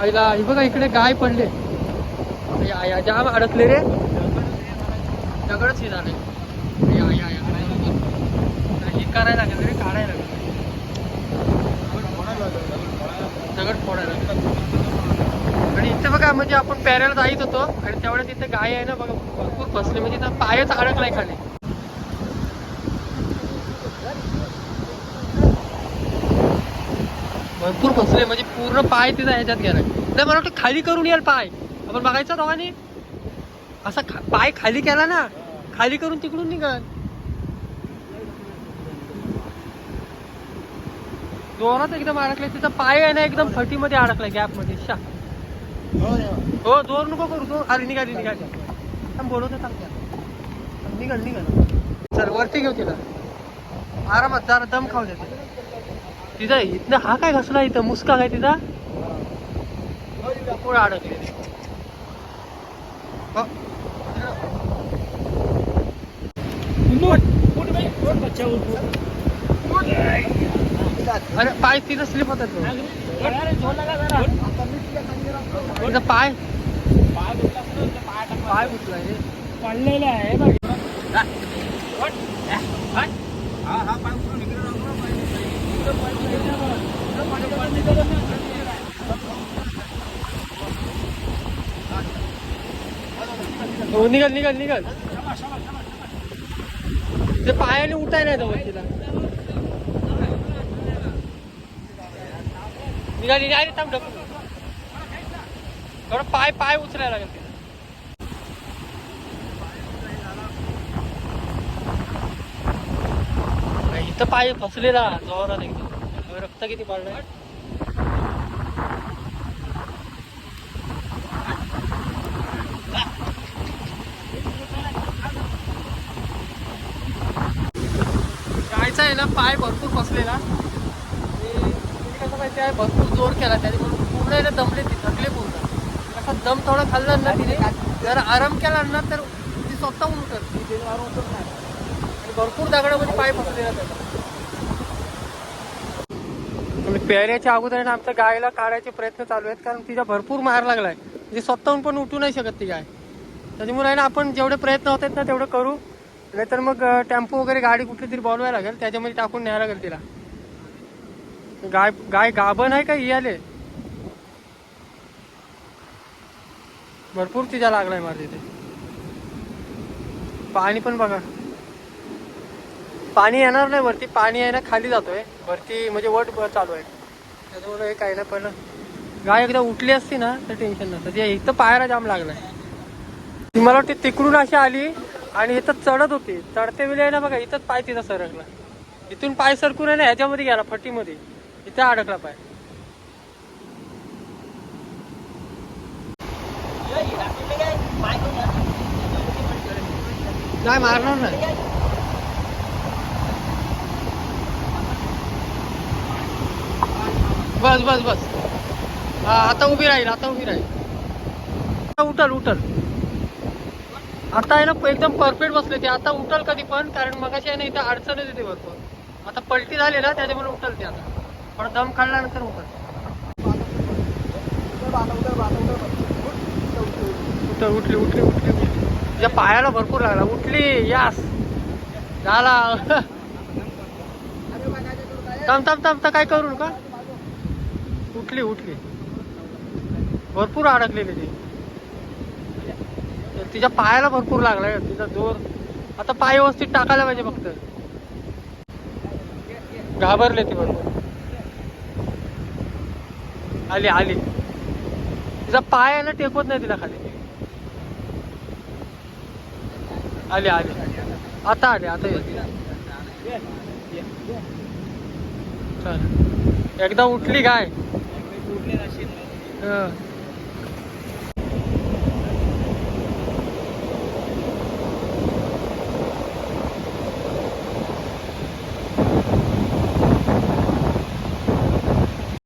आईला हे बघा इकडे गाय पडले. या जाम अडकले रे. दगडच हे झाले या हे करायला लागेल रे काढायला लागेल. दगड फोडायला आणि इथे बघा म्हणजे आपण पॅऱ्याला जायत होतो आणि तेवढ्या तिथे गाय आहे ना बघा भरपूर फसले. म्हणजे ना पायच अडकलाय खाली. भरपूर फसले. म्हणजे पूर्ण पाय तिचा ह्याच्यात गेलाय. नाही मला वाटतं खाली करून येईल पाय. आपण बघायचा दोघांनी? असा खा- पाय खाली केला ना खाली करून तिकडून निघाल. जोरात एकदम अडकलाय तिचा पाय आहे ना एकदम फटीमध्ये अडकलाय गॅपमध्ये शा. हो जोर नको करू तो अरे निघाली निघाली थांब बोलवतो थांब. निघाल निघाल. सर वरती घेऊ तिला. आरामात जरा दम खाऊ दे तिथं तिचा इथनं हा काय घसला इथं? मुसका काय तिचा? पुढे अडकले. हो. अरे पाय तिथं स्लिप होतात. तिचा पाय. पाय उचलाय रे. पडलेला आहे बघ. हो निघाल निघाल निघाल. ते पायाने उठाय नाही जवळ तिला. निघाली अरे थांब ढकलू. थोडं पाय पाय उचलायला लागेल तिला. इथं पाय फसलेला जोरात एकदम. रक्त किती पडलंय केला पाय भरपूर फसलेला. आणि कसं माहिती आहे भरपूर जोर केला त्याने पूर्ण आहे ना दमले ती थकले पूर्ण. असं दम थोडा खाल्ला ना तिने. जर आराम केला ना तर ती स्वतःहून करते आणि भरपूर दगडामध्ये पाय फसलेला त्याचा. आणि पेऱ्याच्या अगोदर ना आमच्या गायला काढायचे प्रयत्न चालू आहेत कारण तिचा भरपूर मार लागलाय. म्हणजे स्वतःहून पण उठू नाही शकत ती गाय. त्याच्यामुळे आहे ना आपण जेवढे प्रयत्न होत आहेत ना तेवढं करू. नाहीतर मग टेम्पो वगैरे गाडी कुठली तरी बोलवायला लागेल त्याच्यामध्ये टाकून न्यायला लागेल तिला. गाय गाय गाभण आहे का ही आले? भरपूर तिच्या लागलाय मार तिथे. पाणी पण बघा. पाणी येणार नाही वरती पाणी आहे ना खाली जातोय. वरती म्हणजे वट चालू आहे. त्याच्यामुळे हे काही ना पण गाय एकदा उठली असती ना तर टेन्शन नसतं. इथं पायाला जाम लागलाय. ती मला वाटते तिकडून अशी आली आणि इथं चढत होती. चढते वेळी आहे ना बघा इथंच पाय तिचा सरकला. इथून पाय सरकून आहे ना ह्याच्यामध्ये गेला फटीमध्ये. इथे अडकला पाय. नाही मारणार नाही. बस बस बस. आता उभी राहील आता उभी राहील. उठल उठल. आता आहे ना एकदम परफेक्ट बसले ते. आता उठल कधी पण कारण मगाशी आहे ना इथे अडचण येते भरपूर आता पलटी झाली ना त्याच्यामुळे उठल ते आता. पण दम काढल्यानंतर उठल. उठल उठली उठली उठली उठली. तुझ्या पायाला भरपूर लागला. उठली यास. झाला. तम तम तम तर काय करू नका? उठली उठली. भरपूर अडकलेली ती. तिच्या पायाला भरपूर लागलाय तिचा जोर. आता पाय व्यवस्थित टाकायला पाहिजे फक्त. घाबरले ती भरपूर. आली आली. तिचा पाय आहे ना टेकवत नाही तिला खाली. आली आली. आता आली आता चल एकदा उठली काय.